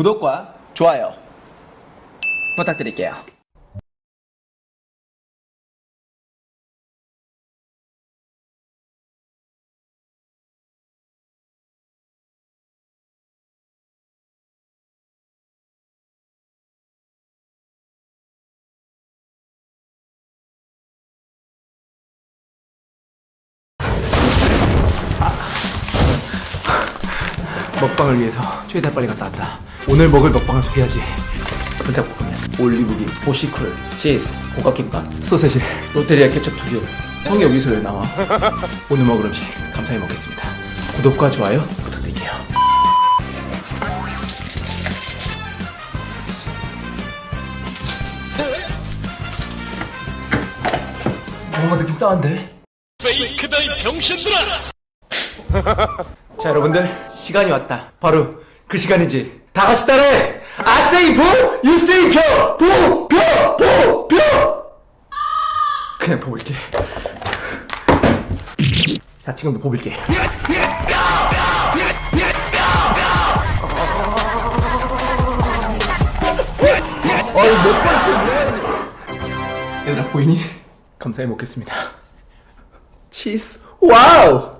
구독과 좋아요 부탁드릴게요. 먹방을 위해서 최대한 빨리 갔다 왔다. 오늘 먹을 먹방을 소개하지. 불닭볶음면, 올리브기, 보시쿨, 치즈, 볶음김밥, 소세지, 롯데리아 케첩 두 개. 형이 여기서 왜 나와? 오늘 먹을 음식 감사히 먹겠습니다. 구독과 좋아요 부탁드릴게요. 뭔가 느낌 싸한데? 페이크다 이 병신들아! 자 여러분들 시간이 왔다 바로 그 시간이지 다 같이 따라해. I say 보, you 표, 보, 표, 보, 표 그냥 보볼게. 자 지금도 보볼게. 어이 몇 번째 얘들아 보이니? 감사히 먹겠습니다. 치즈. 와우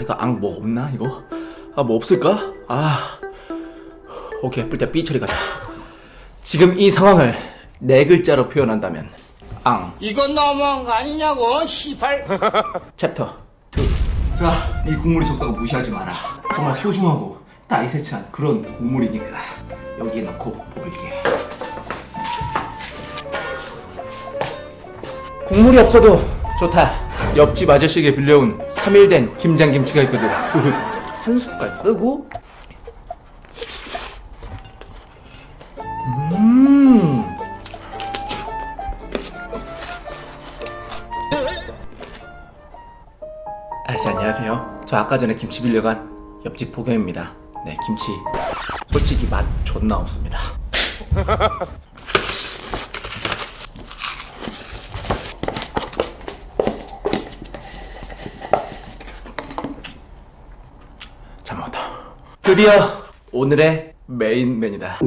이거 앙 뭐 없나 이거? 아 뭐 없을까? 아 오케이 일단 B 처리 가자 지금 이 상황을 네 글자로 표현한다면 앙 이건 너무한 거 아니냐고, 시발! 챕터 2 자, 이 국물이 적다고 무시하지 마라 정말 소중하고 나이세찬 그런 국물이니까 여기에 넣고 먹을게. 국물이 없어도 좋다. 옆집 아저씨에게 빌려온 3일 된 김장김치가 있거든. 한 숟갈 뜨고. 음. 아저씨 안녕하세요. 저 아까 전에 김치 빌려간 옆집 보경입니다. 네, 김치 솔직히 맛 존나 없습니다. 잘 먹었다. 드디어 오늘의 메인 메뉴다.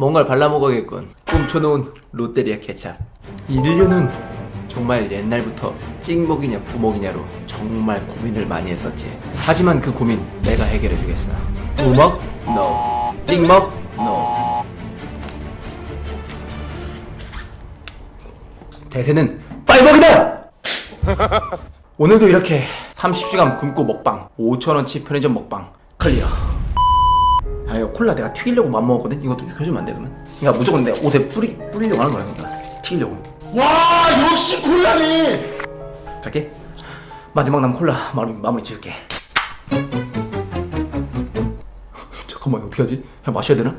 뭔가를 발라먹어야겠군. 꿈쳐놓은 롯데리아 케찹. 이르려는 정말 옛날부터 찍먹이냐 부먹이냐로 정말 고민을 많이 했었지. 하지만 그 고민 내가 해결해주겠어. 부먹? No. 찍먹? No. 대세는 빨먹이다! 오늘도 이렇게 30시간 굶고 먹방 5천원치 편의점 먹방 클리어 아 이거 콜라 내가 튀기려고 맘먹었거든? 이것도 해주면 안 돼 그러면? 그러니까 무조건 내 옷에 뿌리, 뿌리려고 하는 거야 그러니까 튀기려고 와 역시 콜라네. 갈게 마지막 남은 콜라 마무리, 마무리 지을게 잠깐만 어떻게 하지? 그냥 마셔야 되나?